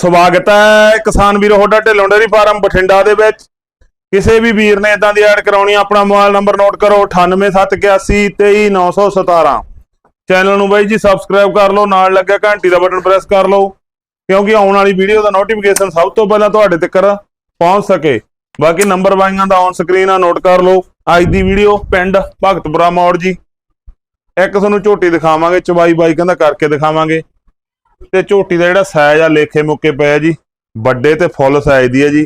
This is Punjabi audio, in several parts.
ਸਵਾਗਤ ਹੈ। ਕਿਸਾਨ ਵੀਰੋ, ਤੁਹਾਡਾ ਢਿੱਲੋਂ ਡੇਅਰੀ ਫਾਰਮ ਬਠਿੰਡਾ ਦੇ ਵਿੱਚ। ਕਿਸੇ ਵੀ ਵੀਰ ਨੇ ਇਦਾਂ ਦੀ ਐਡ ਕਰਾਉਣੀ ਆਪਣਾ ਮੋਬਾਈਲ ਨੰਬਰ ਨੋਟ ਕਰੋ 9871823917 ਚੈਨਲ ਨੂੰ ਬਾਈ ਜੀ ਸਬਸਕ੍ਰਾਈਬ ਕਰ ਲਓ, ਨਾਲ ਲੱਗਿਆ ਘੰਟੀ ਦਾ ਬਟਨ ਪ੍ਰੈਸ ਕਰ ਲਓ, ਕਿਉਂਕਿ ਆਉਣ ਵਾਲੀ ਵੀਡੀਓ ਦਾ ਨੋਟੀਫਿਕੇਸ਼ਨ ਸਭ ਤੋਂ ਪਹਿਲਾਂ ਤੁਹਾਡੇ ਤੱਕ ਪਹੁੰਚ ਸਕੇ। ਬਾਕੀ ਨੰਬਰ ਵਾਈਆਂ ਦਾ ਔਨ ਸਕਰੀਨ ਆ, ਨੋਟ ਕਰ ਲਓ। ਅੱਜ ਦੀ ਵੀਡੀਓ ਪਿੰਡ ਭਗਤਪੁਰਾ ਮੌੜ ਜੀ। ਇੱਕ ਤੁਹਾਨੂੰ ਝੋਟੀ ਦਿਖਾਵਾਂਗੇ, ਚਬਾਈ ਬਾਈ ਕਹਿੰਦਾ ਕਰਕੇ ਦਿਖਾਵਾਂਗੇ। ਤੇ ਝੋਟੀ ਦਾ ਜਿਹੜਾ ਸਾਈਜ਼ ਆ ਲੇਖੇ ਮੁੱਕੇ ਪਿਆ ਜੀ। ਵੱਡੇ ਤੇ ਫੁੱਲ ਸਾਈਜ਼ ਦੀ ਹੈ ਜੀ।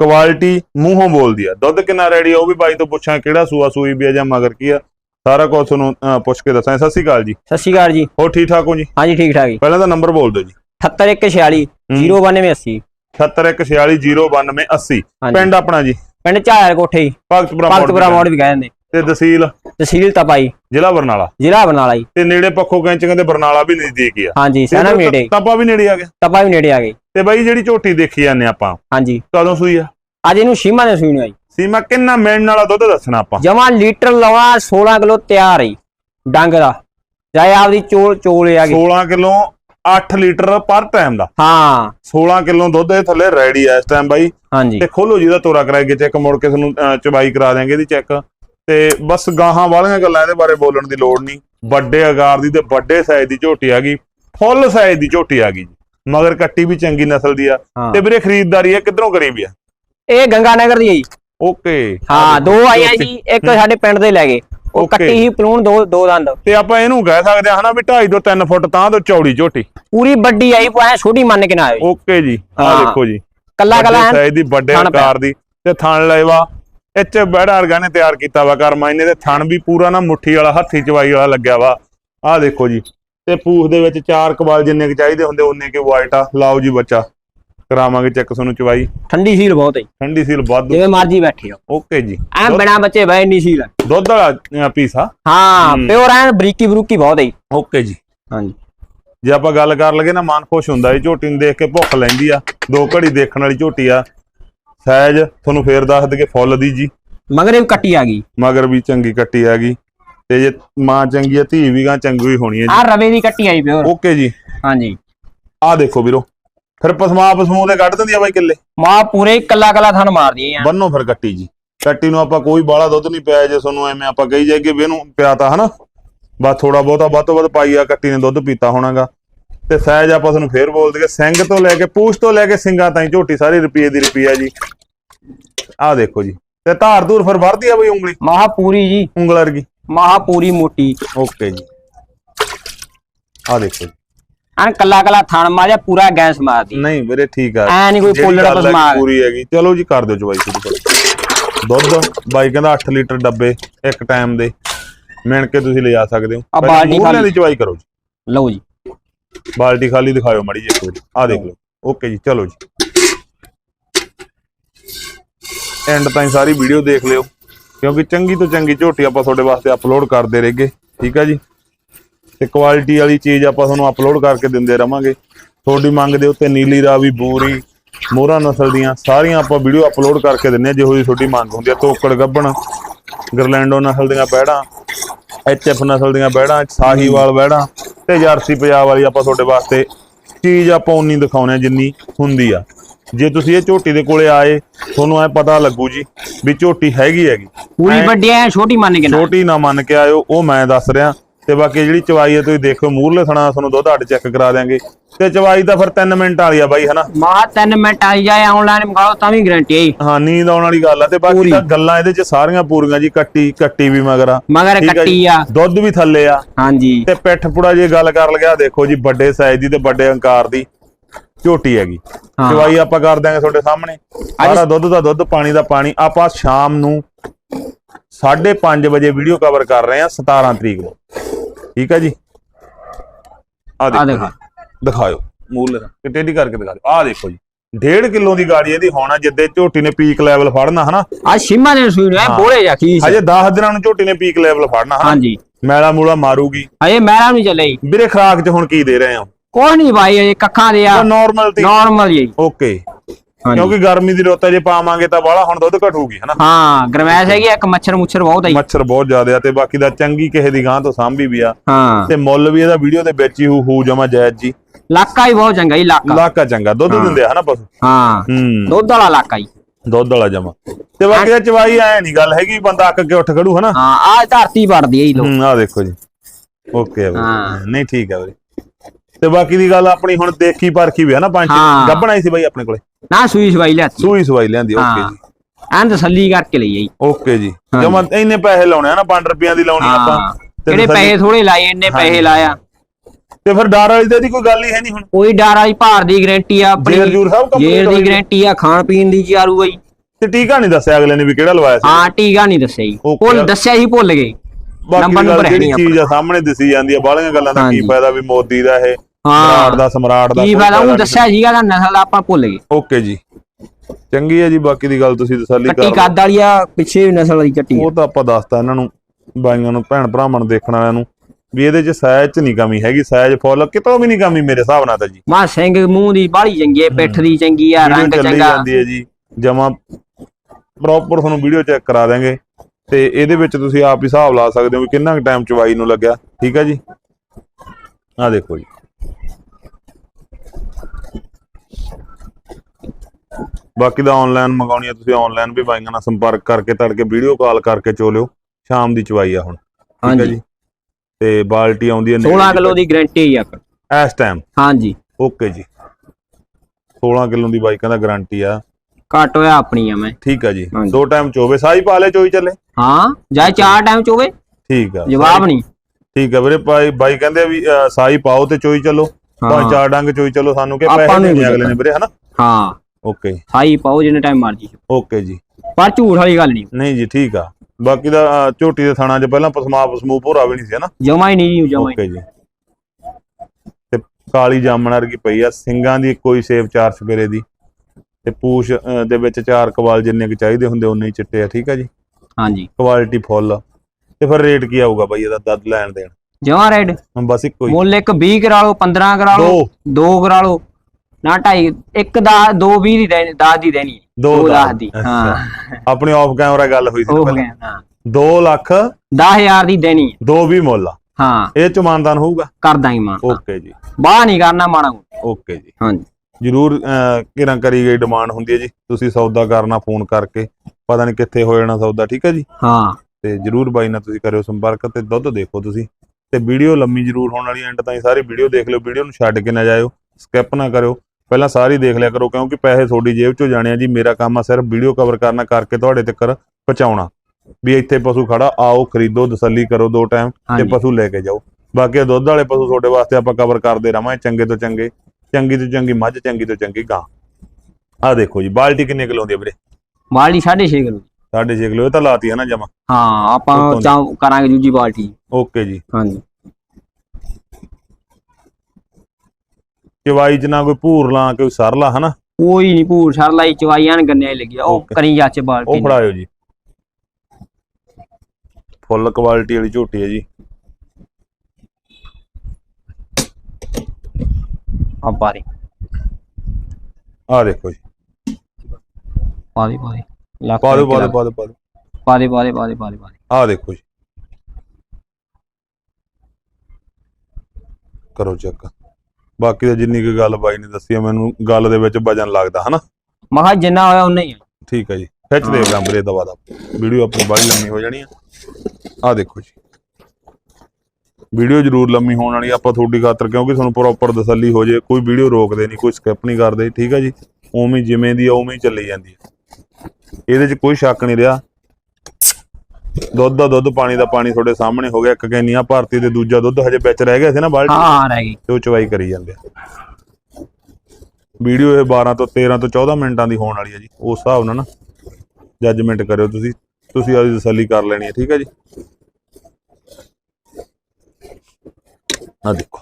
ਕੁਆਲਿਟੀ ਮੂੰਹੋਂ ਬੋਲਦੀ ਆ। ਦੁੱਧ ਕਿੰਨਾ ਰੈਡੀ ਆ ਉਹ ਵੀ ਬਾਈ ਤੋਂ ਪੁੱਛਾਂ ਕਿਹੜਾ ਸੂਆ ਸੂਈ ਵੀ ਆ ਜਾਂ ਮਗਰ ਕੀ ਆ। ਸਾਰਾ ਕੁਝ ਤੁਹਾਨੂੰ ਪੁੱਛ ਕੇ ਦੱਸਾਂ। ਸਤਿ ਸ਼੍ਰੀ ਅਕਾਲ ਜੀ। ਸਤਿ ਸ਼੍ਰੀ ਅਕਾਲ ਜੀ। ਹੋਰ ਠੀਕ ਠਾਕ ਹੋ ਜੀ? ਹਾਂਜੀ ਠੀਕ ਠਾਕ ਜੀ। ਪਹਿਲਾਂ ਤਾਂ ਨੰਬਰ ਬੋਲ ਦਿਓ ਜੀ। 7146 09280 719609209280 ਹਾਂਜੀ। ਪਿੰਡ ਆਪਣਾ ਜੀ। ਪਿੰਡ ਝਾਇਰ ਕੋਠੇ ਭਗਤਪੁਰਾ ਮੋੜ ਵੀ ਕਹਿੰਦੇ। ਤੇ ਤਹਿਸੀਲ? ਤਹਿਸੀਲ ਤਪਾਈ। ਜ਼ਿਲ੍ਹਾ ਬਰਨਾਲਾ। ਜ਼ਿਲ੍ਹਾ ਬਰਨਾਲਾ ਜੀ। ਤੇ ਨੇੜੇ ਪੱਖੋ ਕੈਂਚੀਆਂ ਦੇ ਬਰਨਾਲਾ ਵੀ ਨਜ਼ਦੀਕ ਹੀ ਆ। ਹਾਂਜੀ ਸੈਨਾ ਨੇੜੇ। ਤਾਪਾ ਵੀ ਨੇੜੇ ਆ ਗਿਆ। ਤਪਾ ਵੀ ਨੇੜੇ ਆ ਗਈ ਤੇ ਬਾਈ ਜਿਹੜੀ ਝੋਟੀ ਦੇਖੀ ਜਾਂਦੇ ਆਪਾਂ ਹਾਂਜੀ। ਕਦੋਂ ਸੂਈ ਆ? ਅੱਜ ਇਹਨੂੰ ਸ਼ੀਮਾ ਨੇ ਸੂਈ ਨੂੰ ਆਈ ਸੀਮਾ ਕਿੰਨਾ ਮਿਲਣ ਵਾਲਾ ਦੁੱਧ ਦੱਸਣਾ ਆਪਾਂ। ਜਮਾ ਲੀਟਰ ਲਵਾ 16 ਕਿਲੋ ਤਿਆਰ ਹੈ ਡੰਗ ਦਾ। ਜਾਏ ਆਪਦੀ ਚੋਲ ਚੋਲ ਆ ਗਈ 16 ਕਿਲੋ 8 ਲੀਟਰ ਪਰ ਟਾਈਮ ਦਾ। ਹਾਂ। 16 ਕਿਲੋ ਦੁੱਧ ਇਹ ਥੱਲੇ ਰੈਡੀ ਆ ਇਸ ਟਾਈਮ ਬਾਈ। ਹਾਂਜੀ। ਤੇ ਖੋਲੋ ਜੀ ਦਾ ਤੋਰਾ ਕਰਾਏਗੇ ਚੈੱਕ ਮੁੜ ਕੇ ਤੁਹਾਨੂੰ ਚਬਾਈ ਕਰਾ ਦਿਆਂਗੇ ਇਹਦੀ ਚੈੱਕ ਤੇ ਬਸ ਗਾਹਾਂ ਵਾਲੀਆਂ ਗੱਲਾਂ ਇਹਦੇ ਬਾਰੇ ਬੋਲਣ ਦੀ ਲੋੜ ਨਹੀਂ। ਵੱਡੇ ਆਕਾਰ ਦੀ ਤੇ ਵੱਡੇ ਸਾਈਜ਼ ਦੀ ਝੋਟੀ ਆ ਗਈ। ਫੁੱਲ ਸਾਈਜ਼ ਦੀ ਝੋਟੀ ਆ ਗਈ ਜੀ। ਮਗਰ ਕੱਟੀ ਵੀ ਚੰਗੀ ਨਸਲ ਦੀ ਆ। ਹਾਂ। ਤੇ ਵੀਰੇ ਖਰੀਦਦਾਰੀ ਆ ਕਿੱਧਰੋਂ ਕਰੀ ਵੀ ਆ? ਇਹ ਗੰਗਾ ਨਗਰ ਦੀ ਹੈ ਜੀ। ਓਕੇ। ਹਾਂ ਦੋ ਆਈਆਂ ਜੀ ਇੱਕ ਸਾਡੇ ਪਿੰਡ ਦੇ ਲੈ ਗਏ। ਉਹ. ਕੱਟੀ ਹੀ ਪਲੂਣ ਦੋ ਦੋ ਦੰਦ। ਤੇ ਆਪਾਂ ਇਹਨੂੰ ਕਹਿ ਸਕਦੇ ਆ ਹਨਾ ਵੀ 2.5 ਤੋਂ 3 ਫੁੱਟ ਤਾਂ ਤੋਂ ਚੌੜੀ ਝੋਟੀ। ਪੂਰੀ ਵੱਡੀ ਆਈ ਐ ਛੋਟੀ ਮੰਨ ਕੇ ਨਾ ਆਏ ਓਕੇ ਜੀ। ਆ ਹਾਂ। ਦੇਖੋ ਜੀ। ਕੱਲਾ ਕੱਲਾ ਐਨ ਸਾਈਜ਼ ਦੀ ਵੱਡੇ ਪਿਆ। ਆਕਾਰ ਦੀ। ਤੇ ਥਣ ਲੈਵਾ ਇੱਚ ਬੜਾ ਅਰਗਾ ਨੇ ਤਿਆਰ ਕੀਤਾ ਵਾ ਕਰਮਾਈਨੇ ਦੇ ਥਣ ਵੀ ਪੂਰਾ ਨਾ ਮੁੱਠੀ ਵਾਲਾ ਹੱਥੀ ਚਵਾਈ ਵਾਲਾ ਲੱਗਿਆ ਵਾ। ਆਹ ਦੇਖੋ ਜੀ ਤੇ ਪੂਛ ਦੇ ਵਿੱਚ ਚਾਰ ਕਵਾਲ ਜਿੰਨੇ ਕੁ ਚਾਹੀਦੇ ਹੁੰਦੇ ਉਹਨੇ ਕਿ ਵਾਈਟ ਆ ਲਾਓ ਜੀ ਬੱਚਾ ਕਰਾਵਾਂਗੇ ਚੈੱਕ ਤੁਹਾਨੂੰ ਚਵਾਈ। ਠੰਡੀ ਸੀਲ ਬਹੁਤ ਹੈ। ਠੰਡੀ ਸੀਲ ਵਾਧੂ। ਜਿਵੇਂ ਮਰਜ਼ੀ ਬੈਠੇ ਹੋ। ਓਕੇ ਜੀ। ਐ ਬਿਨਾ ਬੱਚੇ ਬੈ ਨਹੀਂ ਸੀਲ। ਦੁੱਧ ਵਾਲਾ ਪੀਸ ਆ। ਹਾਂ। ਪਿਓਰ ਐਨ ਬਰੀਕੀ ਬਰੂਕੀ ਬਹੁਤ ਹੈ। ਓਕੇ ਜੀ। ਹਾਂਜੀ। ਜੇ ਆਪਾਂ ਗੱਲ ਕਰ ਲਗੇ ਨਾ ਮਨ ਖੁਸ਼ ਹੁੰਦਾ ਇਹ ਝੋਟੀ ਨੂੰ ਦੇਖ ਕੇ ਭੁੱਖ ਲੈਂਦੀ ਆ। ਦੋ ਘੜੀ ਦੇਖਣ ਵਾਲੀ ਝੋਟੀ ਆ। ਸਾਈਜ਼ ਤੁਹਾਨੂੰ ਫੇਰ ਦੱਸ ਦਈਏ ਫੁੱਲ ਦੀ ਜੀ। ਮਗਰ ਇਹ ਕੱਟੀ ਆ ਗਈ। ਮਗਰ ਵੀ ਚੰਗੀ ਕੱਟੀ ਆ ਗਈ। ਤੇ ਜੇ ਮਾਂ ਚੰਗੀ ਆ ਧੀ ਵੀ ਗਾਂ ਚੰਗੀ ਹੋਣੀ ਹੈ ਆ ਰਵੇ ਦੀ ਕੱਟੀ ਆਈ ਪਿਓਰ। ਜੀ ਓਕੇ ਜੀ। ਹਾਂਜੀ। ਆਹ ਦੇਖੋ ਵੀਰੋ ਫਿਰ ਪਸਮਾ ਪਸਮੂ ਦੇ ਕੱਢ ਦਿੰਦੀ ਆ ਬਾਈ ਕਿੱਲੇ। ਮਾਂ ਪੂਰੇ ਕੱਲਾ ਕੱਲਾ ਥਣ ਮਾਰਦੀ ਆ। ਬੰਨੋ ਫਿਰ ਕੱਟੀ ਜੀ। ਕੱਟੀ ਨੂੰ ਆਪਾਂ ਕੋਈ ਬਾਲਾ ਦੁੱਧ ਨਹੀਂ ਪਿਆ ਜੇ ਤੁਹਾਨੂੰ ਐਵੇਂ ਆਪਾਂ ਕਹੀ ਜਾਈਏ ਵੀ ਇਹਨੂੰ ਪਿਆਤਾ ਹਨਾ। ਬਸ ਥੋੜਾ ਬਹੁਤਾ ਵੱਧ ਤੋਂ ਵੱਧ ਪਾਈ ਆ ਕੱਟੀ ਨੇ ਦੁੱਧ ਪੀਤਾ ਹੋਣਾਗਾ। ਤੇ ਸਹਿਜ ਆਪਾਂ ਤੁਹਾਨੂੰ ਫੇਰ ਬੋਲ ਦਈਏ ਸਿੰਘ ਤੋਂ ਲੈ ਕੇ ਪੂਛ ਤੋਂ ਲੈ ਕੇ ਸਿੰਗਾਂ ਤਾਈਂ ਝੋਟੀ ਸਾਰੀ ਰੁਪਏ ਦੀ ਰੁਪਏ ਆ ਜੀ। ਆਹ ਦੇਖੋ ਜੀ। ਤੇ ਧਾਰ ਧੂਰ ਫਿਰ ਵਰਦੀ ਆ ਬਈ ਉਂਗਲੀ? ਮਾਹ ਪੂਰੀ ਜੀ। ਉਂਗਲ ਵਰਗੀ। ਮਾਹ ਪੂਰੀ ਮੋਟੀ। ਓਕੇ ਜੀ। ਆਹ ਦੇਖੋ ਜੀ। ਐਨ ਕੱਲਾ ਕੱਲਾ ਥਣ ਮਾਰਿਆ ਪੂਰਾ ਗੈਸ ਮਾਰਦੀ। ਨਹੀਂ ਵੀਰੇ ਠੀਕ ਆ। ਐ ਨਹੀਂ ਕੋਈ ਪੁੱਲੜ ਹੈਗੀ ਪਸਮਾ ਪੂਰੀ ਹੈਗੀ। ਚਲੋ ਜੀ ਕਰ ਦਿਓ ਚਵਾਈ ਸ਼ੁਰੂ ਕਰੋ। ਦੁੱਧ ਬਾਈ ਕਹਿੰਦਾ 8 ਲੀਟਰ ਡੱਬੇ ਇੱਕ ਟਾਈਮ ਦੇ। ਮਿਣ ਕੇ ਤੁਸੀਂ ਲਿਜਾ ਸਕਦੇ ਹੋ। ਆ ਬਾਲਟੀ ਖਾਲੀ। ਦੀ ਚਵਾਈ ਕਰੋ ਜੀ। ਲਓ ਜੀ। ਬਾਲਟੀ ਖਾਲੀ ਦਿਖਾਇਓ ਮੜੀ ਜੀ ਇੱਕ ਵਾਰੀ। ਆ ਦੇਖ ਲਓ। ਓਕੇ ਜੀ ਚਲੋ ਜੀ। ਐਂਡ ਤਾਈਂ ਸਾਰੀ ਵੀਡੀਓ ਦੇਖ ਲਿਓ। ਕਿਉਂਕਿ ਚੰਗੀ ਤੋਂ ਚੰਗੀ ਝੋਟੀ ਆਪਾਂ ਤੁਹਾਡੇ ਵਾਸਤੇ ਅਪਲੋਡ ਕਰਦੇ ਰਹੇਗੇ ਠੀਕ ਆ ਜੀ? ਤੇ ਕੁਆਲਿਟੀ ਵਾਲੀ ਚੀਜ਼ ਆਪਾਂ ਤੁਹਾਨੂੰ ਅਪਲੋਡ ਕਰਕੇ ਦਿੰਦੇ ਰਵਾਂਗੇ। ਤੁਹਾਡੀ ਮੰਗ ਦੇ ਉੱਤੇ ਨੀਲੀ ਰਾਵੀ, ਬੂਰੀ, ਮੋਹਰਾ ਨਸਲ ਦੀਆਂ ਸਾਰੀਆਂ ਆਪਾਂ ਵੀਡੀਓ ਅਪਲੋਡ ਕਰਕੇ ਦਿੰਨੇ ਆ ਜਿਹੋ ਜਿਹੀ ਤੁਹਾਡੀ ਮੰਗ ਹੁੰਦੀ ਆ। ਤੋਕੜ ਗੱਬਣ, ਗਰਲੈਂਡੋ ਨਸਲ ਦੀਆਂ ਬੈੜਾਂ ਐਚਐਫ ਨਸਲ ਦੀਆਂ ਬੈੜਾਂ, ਸਾਹੀਵਾਲ ਬੈੜਾਂ ਤੇ ਜਰਸੀ ਪੰਜਾਬ ਵਾਲੀ ਆਪਾਂ ਤੁਹਾਡੇ ਵਾਸਤੇ ਚੀਜ਼ ਆਪਾਂ ਉਨੀ ਦਿਖਾਉਣੇ ਆ ਜਿੰਨੀ ਹੁੰਦੀ ਆ। ਜੇ ਤੁਸੀਂ ਇਹ ਝੋਟੀ ਦੇ ਕੋਲੇ ਆਏ ਤੁਹਾਨੂੰ ਐ ਪਤਾ ਲੱਗੂ ਜੀ ਵੀ ਝੋਟੀ ਹੈਗੀ ਹੈਗੀ। ਪੂਰੀ ਵੱਡੀ ਐ ਛੋਟੀ ਮੰਨ ਕੇ ਨਾ। ਛੋਟੀ ਨਾ ਮੰਨ ਕੇ ਆਇਓ ਉਹ ਮੈਂ ਦੱਸ ਰਿਹਾ। ਤੇ ਬਾਕੀ ਜਿਹੜੀ ਚਵਾਈ ਹੈ ਤੁਸੀਂ ਦੇਖੋ ਮੂਰਲੇ ਥਣਾ ਤੁਹਾਨੂੰ ਦੁੱਧ ਅੱਡ ਚੈੱਕ ਕਰਾ ਦਿਆਂਗੇ। ਤੇ ਚਵਾਈ ਤਾਂ ਫਿਰ 3 ਮਿੰਟ ਵਾਲੀ ਆ ਬਾਈ ਹਨਾ? ਮਾਹ 3 ਮਿੰਟ ਆਈ ਜਾਏ ਆਨਲਾਈਨ ਮੰਗਾਓ ਤਾਂ ਵੀ ਗਾਰੰਟੀ ਹੈ ਹਾਂ ਨੀਂਦ ਆਉਣ ਵਾਲੀ ਗੱਲ ਆ। ਤੇ ਬਾਕੀ। ਤਾਂ ਗੱਲਾਂ ਇਹਦੇ ਚ ਸਾਰੀਆਂ ਪੂਰੀਆਂ ਜੀ ਕੱਟੀ ਕੱਟੀ ਵੀ ਮਗਰ ਆ। ਮਗਰ ਆ ਕੱਟੀ। ਆ। ਦੁੱਧ ਵੀ ਥੱਲੇ ਆ। ਹਾਂਜੀ। ਤੇ ਪਿੱਠ ਪੁੜਾ ਜੇ ਗੱਲ ਕਰ ਲਗਿਆ ਦੇਖੋ ਜੀ ਵੱਡੇ ਸਾਈਜ਼ ਦੀ ਤੇ ਵੱਡੇ ਅੰਕਾਰ ਦੀ। ਝੋਟੀ ਹੈਗੀ। ਹਾਂ। ਚਵਾਈ ਆਪਾਂ ਕਰ ਦਾਂਗੇ ਤੁਹਾਡੇ ਸਾਹਮਣੇ। ਸਾਰਾ ਦੁੱਧ ਦਾ ਦੁੱਧ ਪਾਣੀ ਦਾ ਪਾਣੀ ਆਪਾਂ ਸ਼ਾਮ ਨੂੰ 5:30 ਵਜੇ ਵੀਡੀਓ ਕਵਰ ਕਰ ਰਹੇ ਹਾਂ 17 ਤਰੀਕ ਨੂੰ। ਠੀਕ ਹੈ ਜੀ? ਆ ਆ ਦੇਖੋ। ਦਿਖਾਓ ਮੂਲ ਟੇਢੀ ਕਰਕੇ ਦਿਖਾ ਦਿਓ। ਆ ਦੇਖੋ ਜੀ। 1.5 ਕਿਲੋ ਦੀ ਗਾੜੀ ਇਹਦੀ ਹੋਣਾ ਜਿੱਦੇ ਝੋਟੀ ਨੇ ਪੀਕ ਲੈਵਲ ਫੜਨਾ ਹਨਾ? ਆ ਸ਼ੀਮਾ ਨੇ ਸੂਈ ਐ ਬੋਲੇ ਜਾ ਕੀ ਹਜੇ 10 ਦਿਨਾਂ ਨੂੰ ਝੋਟੀ ਨੇ ਪੀਕ ਲੈਵਲ ਫੜਨਾ ਹਾਂਜੀ। ਮੈਲਾ ਮੂਲਾ ਮਾਰੂਗੀ। ਅਜੇ ਮੈਰਾ ਨਹੀਂ ਚੱਲੇ ਵੀਰੇ ਖਰਾਕ 'ਚ ਹੁਣ ਕੀ ਦੇ ਰਹੇ ਆ ਕੁਛ ਨਹੀਂ ਭਾਈ ਇਹ ਕੱਖਾਂ ਦੇ ਆ। ਨਾਰਮਲ ਤੇ। ਨਾਰਮਲ ਜੀ। ਓਕੇ ਹਾਂਜੀ। ਕਿਉਂਕਿ ਗਰਮੀ ਦੀ ਰੁੱਤ ਹੈ ਜੇ ਪਾਵਾਂਗੇ ਤਾਂ ਬਾਹਲਾ ਹੁਣ ਦੁੱਧ ਘਟੂਗੀ ਹਨਾ? ਹਾਂ ਗਰਮੈਸ਼ ਹੈਗੀ ਆ, ਇੱਕ ਮੱਛਰ ਮੁੱਛਰ ਬਹੁਤ ਹੈ ਮੱਛਰ ਬਹੁਤ ਜ਼ਿਆਦਾ ਆ ਤੇ ਬਾਕੀ ਦਾ ਚੰਗੀ ਕਿਸੇ ਦੀ ਗਾਂ ਤੋਂ ਸਾਂਭੀ ਵੀ ਆ। ਹਾਂ। ਤੇ ਮੁੱਲ ਵੀ ਇਹਦਾ ਵੀਡੀਓ ਦੇ ਵਿੱਚ ਹੀ ਹੂ ਹੂ ਜਮਾ ਜਾਇਜ਼ ਜੀ। ਇਲਾਕਾ ਹੀ ਬਹੁਤ ਚੰਗਾ ਜੀ ਇਲਾਕਾ ਇਲਾਕਾ ਚੰਗਾ ਦੁੱਧ ਦਿੰਦੇ ਆ ਹਨਾ ਪਸ਼ੂ? ਹਾਂ। ਹੂੰ। ਦੁੱਧ ਵਾਲਾ ਇਲਾਕਾ ਜੀ। ਦੁੱਧ ਵਾਲਾ ਜਮਾ। ਤੇ ਬਾਕੀ ਦਾ ਚਵਾਈ ਐ ਨਹੀਂ ਗੱਲ ਹੈਗੀ ਬੰਦਾ ਅੱਕ ਕੇ ਉੱਠ ਖੜੂ ਹਨਾ? ਹਾਂ ਆ ਧਰਤੀ ਵੜਦੀ ਹੈ ਜੀ ਲੋਕ। ਹੂੰ ਆ ਦੇਖੋ ਜੀ। ਓਕੇ ਆ ਹਾਂ। ਨਹੀਂ ਠੀਕ ਆ ਵੀਰੇ ਤੇ ਬਾਕੀ ਦੀ ਗੱਲ ਆਪਣੀ ਹੁਣ ਦੇਖੀ ਪਰਖੀ ਵੀ ਹੈ ਨਾ ਪੰਜ ਹਾਂ। ਗੱਬਣ ਆਈ ਸੀ ਬਾਈ ਆਪਣੇ ਕੋਲੇ। ਨਾ ਸੂਈ ਸਵਾਈ ਲੈਤੀ ਸੂਈ ਸਵਾਈ ਲਿਆਂਦੀ ਓਕੇ ਹਾਂ। ਜੀ। ਐਂ ਤਸੱਲੀ ਕਰਕੇ ਲਈ ਜੀ ਓਕੇ ਜੀ। ਹਾਂਜੀ। ਜਮਾ ਇੰਨੇ ਪੈਸੇ ਲਾਉਣੇ ਆ ਨਾ 5 ਰੁਪਈਆਂ ਦੀ ਲਾਉਣੀ ਹਾਂ ਆਪਾਂ। ਤੇ ਕਿਹੜੇ ਪੈਸੇ ਥੋੜੇ ਲਾਏ ਇੰਨੇ ਪੈਸੇ ਲਾਇਆ। ਤੇ ਫਿਰ ਡਰ ਵਾਲੀ ਤਾਂ ਇਹਦੀ ਕੋਈ ਗੱਲ ਹੀ ਹੈ ਨਹੀਂ ਹੁਣ? ਕੋਈ ਡਰ ਵਾਲੀ ਭਾਰ ਦੀ ਗਾਰੰਟੀ ਆ ਆਪਣੀ। ਜੂਰ ਸਭ complete ਜੇਰ ਹੋਈ। ਦੀ। ਗਾਰੰਟੀ ਆ ਖਾਣ ਪੀਣ ਦੀ ਚਾਰੂ ਆ ਜੀ ਤੇ ਟੀਕਾ ਨਹੀਂ ਦੱਸਿਆ ਅਗਲੇ ਨੇ ਵੀ ਕਿਹੜਾ ਲਵਾਇਆ ਸੀ? ਹਾਂ ਟੀਕਾ ਨਹੀਂ ਦੱਸਿਆ ਜੀ। Okay ਭੁੱਲ ਆ। ਦੱਸਿਆ ਸੀ ਭੁੱਲ ਗਏ। ਬਾਕੀ ਨੰਬਰ ਦੀ ਗੱਲ ਨੰਬਰ ਹੈ ਜਿਹੜੀ ਨਹੀਂ ਚੀਜ਼ ਆ ਸਾਹਮਣੇ ਦਿਸੀ ਜਾਂਦੀ ਆ ਬਾਹਲੀਆਂ ਗੱਲਾਂ ਦਾ ਕੀ ਹਾਂਜੀ। ਫਾਇਦਾ ਵੀ ਮੋਦੀ ਦਾ ਇਹ। ਹਾਂ। ਦਾ ਸਮਰਾਟ ਦਾ ਕੀ ਫਾਇਦਾ? ਉਹ। ਦੱਸਿਆ ਸੀਗਾ ਤਾਂ ਨਸਲ ਆਪਾਂ ਭੁੱਲ ਗਏ। ਓਕੇ ਜੀ। ਚੰਗੀ ਹੈ ਜੀ ਬਾਕੀ ਦੀ ਗੱਲ ਤੁਸੀਂ ਤਸੱਲੀ ਕੱਟੀ ਕਰ ਲਓ ਕੱਦ ਵਾਲੀ ਆ ਪਿੱਛੇ ਵੀ ਨਸਲ ਦੀ ਕੱਟੀ ਆ। ਉਹ ਤਾਂ ਆਪਾਂ ਦੱਸਤਾ ਇਹਨਾਂ ਨੂੰ ਬਾਈਆਂ ਨੂੰ ਭੈਣ ਭਰਾਵਾਂ ਨੂੰ ਦੇਖਣ ਵਾਲਿਆਂ ਨੂੰ ਵੀ ਇਹਦੇ ਚ ਸਾਈਜ਼ ਚ ਨਹੀਂ ਕਮੀ ਹੈਗੀ ਸਾਈਜ਼ ਫੁੱਲ ਕਿਤੋਂ ਵੀ ਨਹੀਂ ਕਮੀ ਮੇਰੇ ਹਿਸਾਬ ਨਾਲ ਤਾਂ ਜੀ। ਮਾਂ ਸਿੰਘ ਮੂੰਹ ਦੀ ਬਾਹਲੀ ਚੰਗੀ ਹੈ ਪਿੱਠ ਦੀ ਚੰਗੀ ਆ ਰੰਗ ਚੰਗਾ। ਜਾਂਦੀ ਹੈ ਜੀ। ਜਮਾ ਪ੍ਰੋਪਰ ਤੁਹਾਨੂੰ ਵੀਡੀਓ ਚੈੱਕ ਕਰਾ ਦਾਂਗੇ ਤੇ ਇਹਦੇ ਵਿੱਚ ਤੁਸੀਂ ਆਪ ਹੀ ਹਿਸਾਬ ਲਾ ਸਕਦੇ ਹੋ ਵੀ ਕਿੰਨਾ ਕੁ ਟਾਈਮ ਚਵਾਈ ਨੂੰ ਲੱਗਿਆ। ਠੀਕ ਹੈ ਜੀ? ਆਹ ਦੇਖੋ ਜੀ। ਬਾਕੀ ਦਾ ਆਨਲਾਈਨ ਮੰਗਾਉਣੀ ਹੈ ਤੁਸੀਂ ਆਨਲਾਈਨ ਵੀ ਬਾਈਆਂ ਨਾਲ ਸੰਪਰਕ ਕਰਕੇ ਤੜਕੇ ਵੀਡੀਓ ਕਾਲ ਕਰਕੇ ਚੋ ਲਿਓ ਸ਼ਾਮ ਦੀ ਚਵਾਈ ਆ ਹੁਣ ਠੀਕ ਹੈ ਹਾਂਜੀ। ਜੀ? ਤੇ ਬਾਲਟੀ ਆਉਂਦੀ ਹੈ 16 ਕਿਲੋ ਦੀ ਗਾਰੰਟੀ ਆ ਇਸ ਟਾਈਮ ਹਾਂਜੀ। ਓਕੇ ਜੀ। 16 ਕਿਲੋ ਦੀ ਬਾਈਕਾਂ ਦਾ ਗਾਰੰਟੀ ਆ। ਘੱਟ ਹੋਇਆ ਆਪਣੀ ਆ ਮੈਂ। ਠੀਕ ਆ ਜੀ। ਹਾਂਜੀ। ਦੋ ਟਾਈਮ ਚੋਵੇ ਸਾਈ ਪਾ ਲੈ ਚੋਈ ਚੱਲੇ? ਹਾਂ ਜਾਏ ਚਾਰ ਟਾਈਮ ਚ ਹੋਵੇ ਠੀਕ ਆ। ਜਵਾਬ ਨਹੀਂ। ਠੀਕ ਆ ਵੀਰੇ ਭਾਈ ਬਾਈ ਕਹਿੰਦੇ ਆ ਵੀ ਅ, ਸਾਈ ਪਾਓ ਤੇ ਚੋਈ ਚੱਲੋ। ਭਾਵੇਂ ਹਾਂ। ਚਾਰ ਡੰਗ ਚੋਈ ਚੱਲੋ ਸਾਨੂੰ ਕਿ ਆਪਾਂ ਪੈਸੇ ਨੂੰ ਦੇਣੇ ਅਗਲੇ ਨੇ ਵੀਰੇ ਹਨਾ? ਹਾਂ। ਓਕੇ। ਸਾਈ ਪਾਓ ਜਿੰਨੇ ਟਾਈਮ ਮਰਜ਼ੀ ਓਕੇ ਜੀ। ਪਰ ਝੂਠ ਵਾਲੀ ਗੱਲ ਨਹੀਂ। ਨਹੀਂ ਜੀ ਠੀਕ ਆ। ਬਾਕੀ ਦਾ ਅ, ਝੋਟੀ ਦੇ ਥਾਣਾ 'ਚ ਪਹਿਲਾਂ ਪਸਮਾ ਪਸਮੂ ਭੋਰਾ ਵੀ ਨਹੀਂ ਸੀ ਹਨਾ? ਜਮਾ ਹੀ ਨਹੀਂ ਜਮਾ ਹੀ ਓਕੇ ਜੀ। ਤੇ ਕਾਲੀ ਜਾਮਣ ਵਰਗੀ ਪਈ ਆ ਸਿੰਘਾਂ ਦੀ ਕੋਈ ਸੇਬ ਚਾਰ ਸਪੇਰੇ ਦੀ। ਤੇ ਪੂਛ ਅ, ਦੇ ਵਿੱਚ ਚਾਰ ਕਵਾਲ ਜਿੰਨੇ ਕੁ ਚਾਹੀਦੇ ਹੁੰਦੇ ਉਨੇ ਹੀ ਚਿੱਟੇ ਆ ਠੀਕ ਆ ਜੀ? ਹਾਂਜੀ। ਕੁਆਲਿਟੀ ਫੁੱਲ ਤੇ ਫਿਰ ਰੇਟ ਕੀ ਆਊਗਾ ਬਾਈ ਇਹਦਾ ਦੱਦ ਲੈਣ ਦੇਣ? ਜਮਾ ਰੈਡ ਹੁਣ ਬਸ ਇੱਕੋ ਹੀ। ਮੁੱਲ ਇੱਕ 20 ਕਰਾ ਲਓ 15 ਕਰਾ ਲਓ ਦੋ। ਦੋ ਕਰਾ ਲਓ ਨਾ ਢਾਈ ਇੱਕ ਦਾ ਦੋ 20 ਦੀ ਦੇਣੀ 10 ਦੀ ਦੇਣੀ ਹੈ। ਦੋ ਦੋ। ਹਾਂ। ਆਪਣੀ ਆਫ ਕੈਮਰਾ ਗੱਲ ਹੋਈ ਸੀ ਪਹਿਲਾਂ। ਹਾਂ। 2 ਲੱਖ 10000 ਦੀ ਦੇਣੀ ਹੈ। ਦੋ ਵੀ ਮੁੱਲ ਆ। ਹਾਂ। ਇਹ ਚ ਮਾਨਦਾਨ ਹੋਊਗਾ? ਕਰ ਦਾਂਗੇ ਮਾਂ ਓਕੇ ਜੀ। ਬਾਹ ਨਹੀਂ ਕਰਨਾ ਮਾਣਾ ਓਕੇ ਜੀ। ਹਾਂਜੀ। ਜਰੂਰ ਕਿਰਾਂ ਕਰੀ ਗਈ ਡਿਮਾਂਡ ਹੁੰਦੀ ਹੈ ਜੀ। ਤੁਸੀਂ ਸੌਦਾ ਕਰਨਾ ਫੋਨ ਕਰਕੇ। ਪਤਾ ਨਹੀਂ ਕਿੱਥੇ ਹੋ ਜਾਣਾ ਸੌਦਾ ਠੀਕ ਹੈ ਜੀ? ਹਾਂ। ਤੇ ਜਰੂਰ ਬਾਈ ਨਾਲ ਤੁਸੀਂ ਕਰਿਓ ਸੰਪਰਕ ਤੇ ਦੁੱਧ ਦੇਖੋ ਤੁਸੀਂ। ਤੇ ਵੀਡੀਓ ਲੰਮੀ ਜਰੂਰ ਹੋਣ ਵਾਲੀ ਐਂਡ ਤਾਈਂ ਸਾਰੀ ਵੀਡੀਓ ਦੇਖ ਲਿਓ ਵੀਡੀਓ ਨੂੰ ਛੱਡ ਕੇ ਨਾ ਜਾਇਓ ਸਕਿਪ ਨਾ ਕਰਿਓ। ਪਹਿਲਾਂ ਸਾਰੀ ਦੇਖ ਲਿਆ ਕਰੋ ਕਿਉਂਕਿ ਪੈਸੇ ਤੁਹਾਡੀ ਜੇਬ ਚੋਂ ਜਾਣੇ ਆ ਜੀ ਮੇਰਾ ਕੰਮ ਆ ਸਿਰਫ ਵੀਡੀਓ ਕਵਰ ਕਰਨਾ ਕਰਕੇ ਤੁਹਾਡੇ ਤੱਕ ਪਹੁੰਚਾਉਣਾ। ਵੀ ਇੱਥੇ ਪਸ਼ੂ ਖੜਾ ਆਓ ਖਰੀਦੋ ਤਸੱਲੀ ਕਰੋ ਦੋ ਟਾਈਮ ਤੇ ਪਸ਼ੂ ਲੈ ਕੇ ਜਾਓ। ਬਾਕੀ ਦੁੱਧ ਵਾਲੇ ਪਸ਼ੂ ਤੁਹਾਡੇ ਵਾਸਤੇ ਆਪਾਂ ਕਵਰ ਕਰਦੇ ਰਵਾਂਗੇ ਚੰਗੇ ਤੋਂ ਚੰਗੇ ਚੰਗੀ ਤੋਂ ਚੰਗੀ ਮੱਝ ਚੰਗੀ ਤੋਂ ਚੰਗੀ ਗਾਂ। ਆਹ ਦੇਖੋ ਜੀ ਬਾਲਟੀ ਕਿੰਨੇ ਕਿਲੋ ਦੀ ਆ ਵੀਰੇ? ਬਾਲਟੀ 6.5 ਕਿਲੋ। 6.5 ਕਿਲੋ ਇਹ ਤਾਂ ਲਾਤੀ ਹੈ ਨਾ ਜਮਾ। ਹਾਂ ਆਪਾਂ ਕਰਾਂਗੇ ਦੂਜੀ ਬਾਲਟੀ। ਓਕੇ ਜੀ। ਹਾਂਜੀ। ਚਵਾਈ ਚ ਨਾ ਕੋਈ ਭੂਰਲਾ ਕੋਈ ਸਰਲਾ ਹਨਾ? ਕੋਈ ਨਹੀਂ ਭੂਰ ਸਰਲਾਈ ਚਵਾਈਆਂ ਨੇ ਗੰਨਿਆਂ ਲੱਗਿਆ ਉਹ Okay. ਕਰੀ ਜਾਚ ਬਾਲਟੀ। ਉਹ ਫੜਾਇਓ ਜੀ। ਫੁੱਲ ਕੁਆਲਿਟੀ ਵਾਲੀ ਝੋਟੀ ਹੈ ਜੀ। ਆ ਬਾਰੀ ਆਹ ਦੇਖੋ ਜੀ। ਪਾ ਦੇ। ਲੱਖ ਪਾ ਦਿਓ ਪਾ। ਦਿਓ ਪਾ ਦਿਓ ਪਾ ਦਿਓ। ਪਾ ਦੇ ਪਾ ਦੇ ਪਾ ਦੇ ਪਾ ਦੇ ਪਾ ਦੇ। ਆਹ ਦੇਖੋ ਜੀ। ਕਰੋ ਚੈੱਕ। ਬਾਕੀ ਤਾਂ ਜਿੰਨੀ ਕੁ ਗੱਲ ਬਾਈ ਨੇ ਦੱਸੀ ਆ ਮੈਨੂੰ ਗੱਲ ਦੇ ਵਿੱਚ ਵਜਨ ਲੱਗਦਾ ਹਨਾ? ਮੈਂ ਕਿਹਾ ਜਿੰਨਾ ਹੋਇਆ ਉਨਾ ਹੀ ਆ। ਠੀਕ ਹੈ ਜੀ। ਖਿੱਚ ਦੇ ਗੰਬਰੇ ਦਵਾ ਦਾ ਵੀਡੀਓ ਆਪਣੀ ਬਾਹਲੀ ਲੰਮੀ ਹੋ ਜਾਣੀ ਆ। ਆਹ ਦੇਖੋ ਜੀ। ਵੀਡੀਓ ਜ਼ਰੂਰ ਲੰਮੀ ਹੋਣ ਵਾਲੀ ਆਪਾਂ ਤੁਹਾਡੀ ਖਾਤਰ ਕਿਉਂਕਿ ਤੁਹਾਨੂੰ ਪ੍ਰੋਪਰ ਤਸੱਲੀ ਹੋ ਜੇ ਕੋਈ ਵੀਡੀਓ ਰੋਕਦੇ ਨਹੀਂ ਕੋਈ ਸਕਿਪ ਨਹੀਂ ਕਰਦੇ ਠੀਕ ਹੈ ਜੀ? ਉਵੇਂ ਜਿਵੇਂ ਦੀ ਆ ਉਵੇਂ ਹੀ ਚੱਲੀ ਜਾਂਦੀ ਹੈ ਇਹਦੇ 'ਚ ਕੋਈ ਸ਼ੱਕ ਨਹੀਂ ਰਿਹਾ। ਦੁੱਧ ਦਾ ਦੁੱਧ ਪਾਣੀ ਦਾ ਪਾਣੀ ਤੁਹਾਡੇ ਸਾਹਮਣੇ ਹੋ ਗਿਆ। ਇੱਕ ਕੈਨੀਆਂ ਭਾਰਤੀ ਤੇ ਦੂਜਾ ਦੁੱਧ ਹਜੇ ਵਿੱਚ ਰਹਿ ਗਿਆ ਸੀ ਨਾ ਬਾਲਟੀ? ਹਾਂ ਰਹਿ ਗਈ। ਤੇ ਉਹ ਚਵਾਈ ਕਰੀ ਜਾਂਦੇ ਆ। ਵੀਡੀਓ ਇਹ 12 ਤੋਂ 13 ਤੋਂ 14 ਮਿੰਟਾਂ ਦੀ ਹੋਣ ਵਾਲੀ ਹੈ ਜੀ। ਉਸ ਹਿਸਾਬ ਨਾਲ ਨਾ ਜੱਜਮੈਂਟ ਕਰਿਓ ਤੁਸੀਂ। ਤੁਸੀਂ ਆਪਦੀ ਤਸੱਲੀ ਕਰ ਲੈਣੀ ਹੈ ਠੀਕ ਹੈ ਜੀ? ਆ ਦੇਖੋ।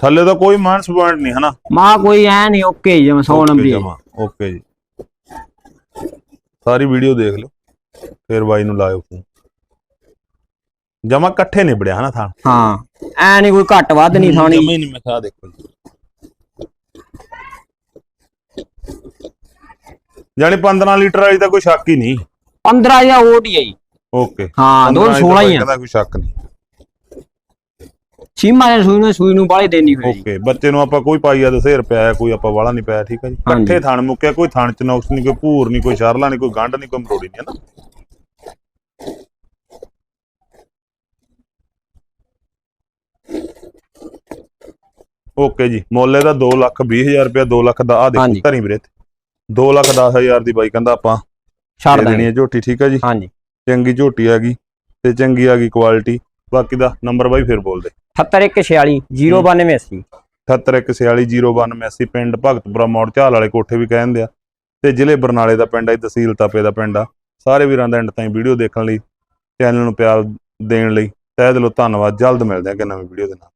ਥੱਲੇ ਤਾਂ ਕੋਈ ਮਾਨਸ ਪੁਆਇੰਟ ਨਹੀਂ ਹਨਾ? ਮਾ ਕੋਈ ਐ ਨਹੀਂ ਓਕੇ ਜਿਵੇਂ 100 ਨੰਬਰ ਹੀ ਹੈ। ਓਕੇ ਜੀ। ਸਾਰੀ ਵੀਡੀਓ ਦੇਖ ਲਓ। ਫਿਰ ਬਾਈ ਨੂੰ ਲਾਇਓ ਫੋਨ ਜਮਾ ਇਕੱਠੇ ਨਿਬੜਿਆ ਹਨਾ ਥਾਂ ਹਾਂ। ਐ ਨਹੀਂ ਕੋਈ ਘੱਟ ਵੱਧ ਨਹੀਂ ਥਾਣੀ। ਜਮਾ ਹੀ ਨਹੀਂ ਮੈਂ ਖਾ ਦੇਖੋ ਜੀ। ਜਾਨੀ 15 ਲੀਟਰ ਵਾਲੀ ਤਾਂ ਕੋਈ ਸ਼ੱਕ ਹੀ ਨਹੀਂ। 15 ਜਾਂ ਓਟ ਹੀ ਜੀ। ਓਕੇ ਹਾਂ ਦੋ 16 ਹੀ ਆ। ਕੋਈ ਸ਼ੱਕ ਨਹੀਂ। ਸੀਮਾ ਜਾਂ ਸੂਈ ਨੂੰ ਸੂਈ ਨੂੰ ਬਾਲੇ ਦੇਣੀ ਹੋਈ ਜੀ। ਓਕੇ ਬੱਚੇ ਨੂੰ ਆਪਾਂ ਕੋਈ ਪਾਈਆ ਦਸੇ ਰੁਪਿਆ ਹੈ, ਕੋਈ ਆਪਾਂ ਵਾਲਾ ਨਹੀਂ ਪਾਇਆ ਠੀਕ ਹੈ ਜੀ? ਹਾਂਜੀ। ਇਕੱਠੇ ਥਣ ਮੁੱਕਿਆ ਕੋਈ ਥਣ ਚ ਨੁਕਸ ਨਹੀਂ ਕੋਈ ਭੂਰ ਨਹੀਂ ਕੋਈ ਸ਼ਰਲਾ ਨਹੀਂ ਕੋਈ ਗੰਢ ਨਹੀਂ ਕੋਈ ਮਰੋੜੀ ਨਹੀਂ ਹੈ ਨਾ? ਓਕੇ ਜੀ ਮੁੱਲ ਇਹਦਾ 2 ਲੱਖ 20 ਹਜ਼ਾਰ ਰੁਪਇਆ 2 ਲੱਖ ਦਾ ਆ ਹਾਂਜੀ। ਦੇਖੋ ਧਰੀ ਵੀਰੇ 2 ਲੱਖ 10 ਹਜ਼ਾਰ ਦੀ ਬਾਈ ਕਹਿੰਦਾ ਆਪਾਂ ਛੱਡ ਦੇ ਦੇਣੀ ਦੇਣੀ ਹੈ ਝੋਟੀ ਠੀਕ ਹੈ ਜੀ? ਹਾਂਜੀ। ਚੰਗੀ ਝੋਟੀ ਆ ਗਈ ਤੇ ਚੰਗੀ ਆ ਗਈ ਕੁਆਲਿਟੀ ਬਾਕੀ ਦਾ ਨੰਬਰ ਬਾਈ ਫਿਰ ਬੋਲ ਦੇ 7146 09280 71460180 ਪਿੰਡ ਭਗਤਪੁਰਾ ਮੋੜ ਝਾਲ ਵਾਲੇ ਕੋਠੇ ਵੀ ਕਹਿੰਦੇ ਆ। ਤੇ ਜ਼ਿਲ੍ਹੇ ਬਰਨਾਲੇ ਦਾ ਪਿੰਡ ਆ ਤਹਿਸੀਲ ਤਾਪੇ ਦਾ ਪਿੰਡ ਆ। ਸਾਰੇ ਵੀਰਾਂ ਦਾ ਐਂਡ ਤਾਈਂ ਵੀਡੀਓ ਦੇਖਣ ਲਈ ਚੈਨਲ ਨੂੰ ਪਿਆਰ ਦੇਣ ਲਈ ਤਹਿ ਦਿਲੋਂ ਧੰਨਵਾਦ। ਜਲਦ ਮਿਲਦੇ ਆ ਕਿ ਨਵੀਂ ਵੀਡੀਓ ਦੇ ਨਾਲ।